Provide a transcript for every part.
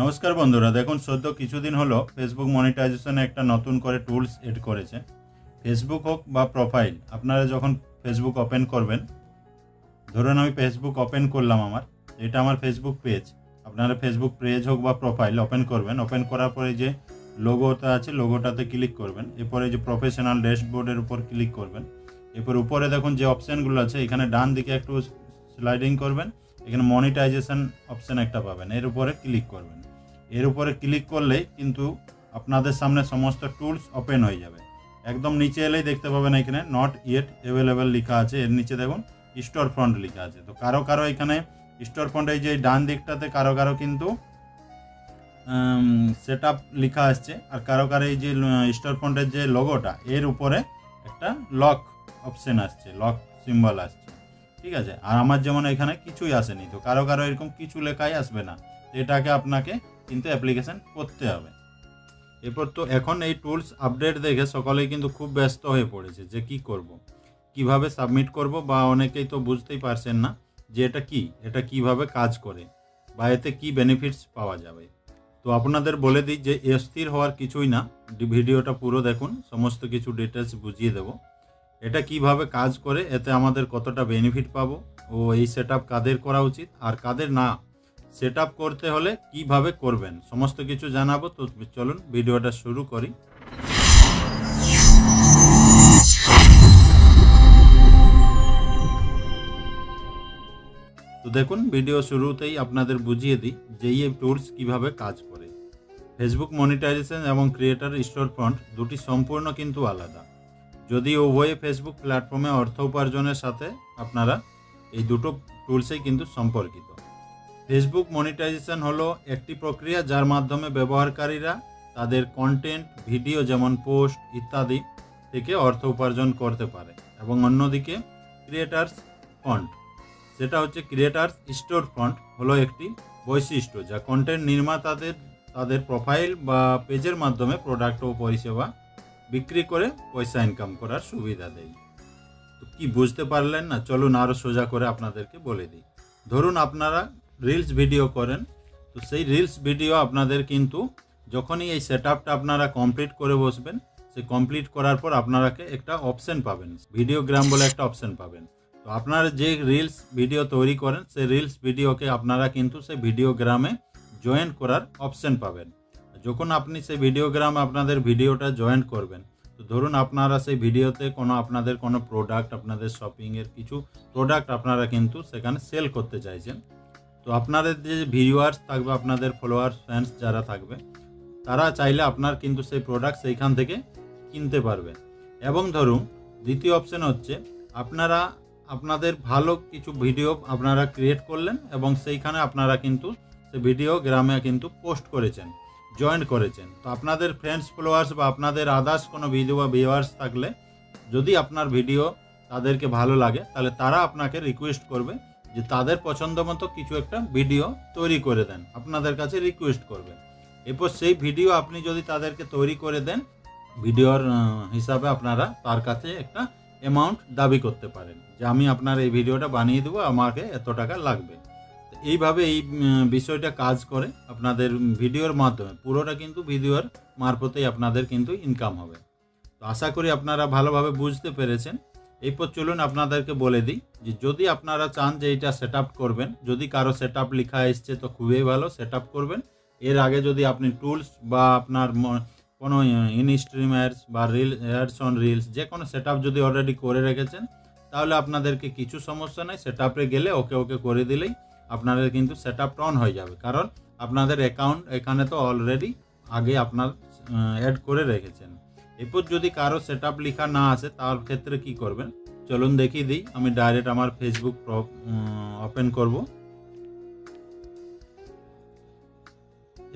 নমস্কার বন্ধুরা, দেখুন সদ্য কিছুদিন হলো ফেসবুক মনিটাইজেশনে একটা নতুন করে টুলস এড করেছে। ফেসবুক হোক বা প্রোফাইল আপনারা যখন ফেসবুক ওপেন করবেন, ধরুন আমি ফেসবুক ওপেন করলাম আমার, এটা আমার ফেসবুক পেজ আপনারা ফেসবুক পেজ হোক বা প্রোফাইল ওপেন করবেন ওপেন করার পরে যে লোগোটা আছে লোগোটাতে ক্লিক করবেন, এরপরে যে প্রফেশনাল ড্যাশবোর্ডের উপর ক্লিক করবেন, এরপর উপরে দেখুন যে অপশানগুলো আছে, এখানে ডান দিকে একটু স্লাইডিং করবেন, এখানে মনিটাইজেশন অপশান একটা পাবেন, এর উপরে ক্লিক করবেন। এর উপরে ক্লিক করলেই কিন্তু আপনাদের সামনে সমস্ত টুলস ওপেন হয়ে যাবে। একদম নিচে এলেই দেখতে পাবেন এখানে নট ইয়েট অ্যাভেলেবেল লেখা আছে। এর নিচে দেখুন স্টোর ফ্রন্ট লেখা আছে। তো কারও কারও এখানে স্টোর ফ্রন্ট এই যে ডান দিকটাতে কারও কারও কিন্তু সেট আপ লেখা আসছে। আর কারও কারও এই যে স্টোর ফ্রন্টের যে লোগোটা এর উপরে একটা লক অপশন আসছে লক সিম্বল আসছে। ঠিক আছে? আর আমার যেমন এখানে কিছুই আসেনি। তো কারও কারও এরকম কিছু লেখাই আসবে না। এটাকে আপনাকে কিন্তু অ্যাপ্লিকেশন করতে হবে এরপর তো এখন এই টুলস আপডেট দেখে সকলেই কিন্তু খুব ব্যস্ত হয়ে পড়েছে যে কি করব। কীভাবে সাবমিট করব বা অনেকেই তো বুঝতেই পারছেন না যে এটা কি, এটা কীভাবে কাজ করে বা এতে কী বেনিফিটস পাওয়া যাবে তো আপনাদের বলে দিই যে অস্থির হওয়ার কিছুই না ভিডিওটা পুরো দেখুন, সমস্ত কিছু ডিটেলস বুঝিয়ে দেব এটা কীভাবে কাজ করে, এতে আমাদের কতটা বেনিফিট পাবো ও এই সেট কাদের করা উচিত আর কাদের না সেট করতে হলে কীভাবে করবেন? সমস্ত কিছু জানাব, তো চলুন ভিডিওটা শুরু করি। তো দেখুন, ভিডিও শুরুতেই আপনাদের বুঝিয়ে দিই যে এই টুলস কীভাবে কাজ করে। ফেসবুক মনিটাইজেশন এবং ক্রিয়েটার স্টোর ফ্রন্ট দুটি সম্পূর্ণ কিন্তু আলাদা। যদি উভয়ে ফেসবুক প্ল্যাটফর্মে অর্থ উপার্জনের সাথে আপনারা এই দুটো টুলসেই কিন্তু সম্পর্কিত। ফেসবুক মনিটাইজেশন হলো একটি প্রক্রিয়া যার মাধ্যমে ব্যবহারকারীরা তাদের কন্টেন্ট ভিডিও যেমন পোস্ট ইত্যাদি থেকে অর্থ উপার্জন করতে পারে এবং অন্যদিকে ক্রিয়েটার্স ফন্ট সেটা হচ্ছে ক্রিয়েটার্স স্টোর ফন্ট হলো একটি বৈশিষ্ট্য যা কন্টেন্ট নির্মাতাদের তাদের প্রোফাইল বা পেজের মাধ্যমে প্রোডাক্ট ও পরিষেবা বিক্রি করে পয়সা ইনকাম করার সুবিধা দেয়। তো কি বুঝতে পারলেন না? চলুন আরও সোজা করে আপনাদেরকে বলে দিই। ধরুন আপনারা রিলস ভিডিও করেন, তো সেই রিলস ভিডিও আপনাদের কিন্তু যখনই এই সেট আপনারা কমপ্লিট করে বসবেন সে কমপ্লিট করার পর আপনারাকে একটা অপশন পাবেন। ভিডিওগ্রাম বলে একটা অপশন পাবেন। তো আপনারা যে রিলস ভিডিও তৈরি করেন, সেই রিলস ভিডিওকে আপনারা কিন্তু সেই ভিডিওগ্রামে জয়েন করার অপশন পাবেন। যখন আপনি সেই ভিডিওগ্রামে আপনাদের ভিডিওটা জয়েন করবেন, তো ধরুন আপনারা সেই ভিডিওতে কোনো আপনাদের কোনো প্রোডাক্ট আপনাদের শপিংয়ের কিছু প্রোডাক্ট আপনারা কিন্তু সেখানে সেল করতে চাইছেন তো আপনাদের যে ভিউয়ার্স থাকবে, আপনাদের ফলোয়ার্স ফ্যান্স যারা থাকবে, তারা চাইলে আপনার কিন্তু সেই প্রোডাক্ট সেইখান থেকে কিনতে পারবে। এবং ধরুন, দ্বিতীয় অপশন হচ্ছে, আপনারা, আপনাদের ভালো কিছু ভিডিও আপনারা ক্রিয়েট করলেন এবং সেইখানে আপনারা কিন্তু সে ভিডিও গ্রামে কিন্তু পোস্ট করেছেন জয়েন করেছেন। তো আপনাদের ফ্রেন্ডস ফলোয়ার্স বা আপনাদের আদার্স কোনো ভিডিও বা ভিউয়ার্স থাকলে, যদি আপনার ভিডিও তাদেরকে ভালো লাগে, তাহলে তারা আপনাকে রিকোয়েস্ট করবে যে তাদের পছন্দ মতো কিছু একটা ভিডিও তৈরি করে দেন, আপনাদের কাছে রিকোয়েস্ট করবে এরপর সেই ভিডিও আপনি যদি তাদেরকে তৈরি করে দেন, ভিডিওর হিসাবে আপনারা তার কাছে একটা অ্যামাউন্ট দাবি করতে পারেন যে আমি আপনার এই ভিডিওটা বানিয়ে দেবো, আমাকে এত টাকা লাগবে। এইভাবে এই বিষয়টা কাজ করে আপনাদের ভিডিওর মাধ্যমে, পুরোটা কিন্তু ভিডিওর মারফতেই আপনাদের কিন্তু ইনকাম হবে। তো আশা করি আপনারা ভালোভাবে বুঝতে পেরেছেন। এরপর চলুন আপনাদেরকে বলে দিই যে যদি আপনারা চান যে এটা সেট করবেন, যদি কারও সেট লেখা এসছে তো খুবই ভালো সেট করবেন। এর আগে যদি আপনি টুলস বা আপনার কোনো ইনস্ট্রিম অ্যাডস বা রিল অ্যাডস অন রিলস যে কোনো সেট যদি অলরেডি করে রেখেছেন, তাহলে আপনাদেরকে কিছু সমস্যা নেই সেট গেলে ওকে ওকে করে দিলেই আপনাদের কিন্তু সেট আপ অন হয়ে যাবে। কারণ আপনাদের অ্যাকাউন্ট এখানে তো অলরেডি আগে আপনার অ্যাড করে রেখেছেন। এরপর যদি কারও সেট লেখা না আসে, তার ক্ষেত্রে কি করবেন? চলুন দেখিয়ে দিই। আমি ডাইরেক্ট আমার ফেসবুক ওপেন করব।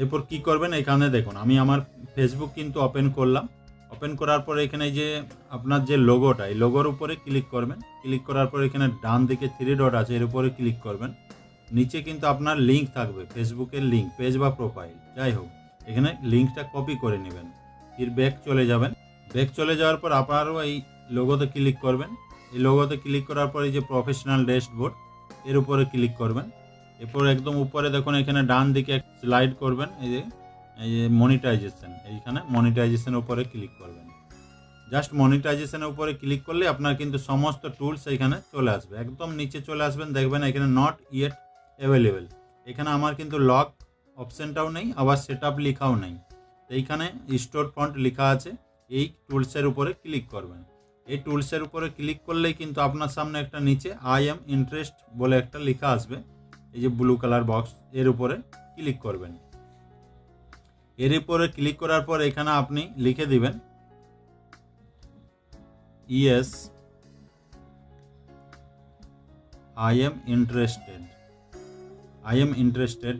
এরপর কি করবেন? এখানে দেখুন, আমি আমার ফেসবুক কিন্তু ওপেন করলাম। ওপেন করার পরে এখানে যে আপনার যে লোগোটা এই লোগোর উপরে ক্লিক করবেন। ক্লিক করার পরে এখানে ডান দিকে থ্রি ডট আছে, এর উপরে ক্লিক করবেন। নিচে কিন্তু আপনার লিঙ্ক থাকবে ফেসবুকের লিঙ্ক পেজ বা প্রোফাইল যাই হোক, এখানে লিঙ্কটা কপি করে নেবেন। ফির ব্যাক চলে যাবেন। ব্যাক চলে যাওয়ার পর আবারও এই লোগোতে ক্লিক করবেন। এই লোগোতে ক্লিক করার পরে যে প্রফেশনাল ড্যাশবোর্ড এর উপরে ক্লিক করবেন। এরপর একদম উপরে দেখুন এখানে ডান দিকে স্লাইড করবেন, এই যে এই যে মনিটাইজেশন এইখানে মনিটাইজেশনের উপরে ক্লিক করবেন। জাস্ট মনিটাইজেশনের উপরে ক্লিক করলে আপনার কিন্তু সমস্ত টুলস এখানে চলে আসবে। একদম নিচে চলে আসবেন, দেখবেন এখানে নট ইয়েট অ্যাভেলেবেল এখানে আমার কিন্তু লক অপশানটাও নেই, আবার সেট আপ লেখাও নেই। এইখানে স্টোর ফন্ট লেখা আছে। এই টুলসের উপরে ক্লিক করবেন। এই টুলসের উপরে ক্লিক করলেই কিন্তু আপনার সামনে একটা নিচে আই এম ইন্টারেস্ট বলে একটা লেখা আসবে। এই যে ব্লু কালার বক্স এর উপরে ক্লিক করবেন। এর উপরে ক্লিক করার পর এখানে আপনি লিখে দিবেন yes I am interested I am interested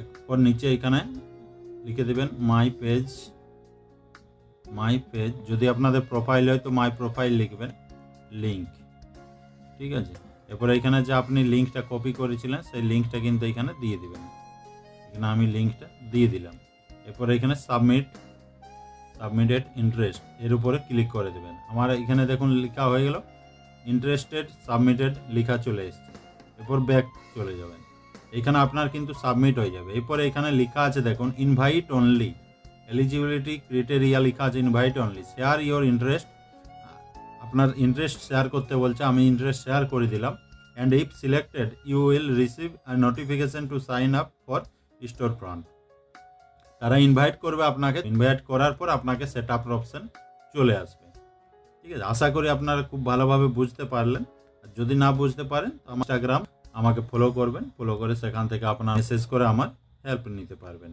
এরপর নিচে এখানে লিখে দেবেন মাই পেজ মাই পেজ যদি আপনাদের প্রোফাইল হয় তো মাই প্রোফাইল লিখবেন লিঙ্ক ঠিক আছে? এরপর এখানে যে আপনি লিঙ্কটা কপি করেছিলেন, সেই লিঙ্কটা কিন্তু এখানে দিয়ে দিবেন। এখানে আমি লিঙ্কটা দিয়ে দিলাম। এরপর এখানে সাবমিট সাবমিটেড ইন্টারেস্ট এর উপরে ক্লিক করে দেবেন। আমার এখানে দেখুন লেখা হয়ে গেল ইন্টারেস্টেড সাবমিটেড লেখা চলে এসছে। এরপর ব্যাক চলে যাবেন। এখানে আপনার কিন্তু সাবমিট হয়ে যাবে। এরপরে এখানে লেখা আছে, দেখুন ইনভাইট অনলি এলিজিবিলিটি ক্রিটেরিয়া লেখা আছে invite only share your interest আপনার ইন্টারেস্ট শেয়ার করতে বলছে, আমি ইন্টারেস্ট শেয়ার করে দিলাম। And if selected you will receive a notification to sign up for store front তারা ইনভাইট করবে আপনাকে। ইনভাইট করার পর আপনাকে সেট আপ অপশন চলে আসবে। ঠিক আছে? আশা করি আপনারা খুব ভালোভাবে বুঝতে পারলেন। আর যদি না বুঝতে পারেন, তো আমার ইনস্টাগ্রাম আমাকে ফলো করবেন ফলো করে সেখান থেকে আপনার মেসেজ করে আমার হেল্প নিতে পারবেন।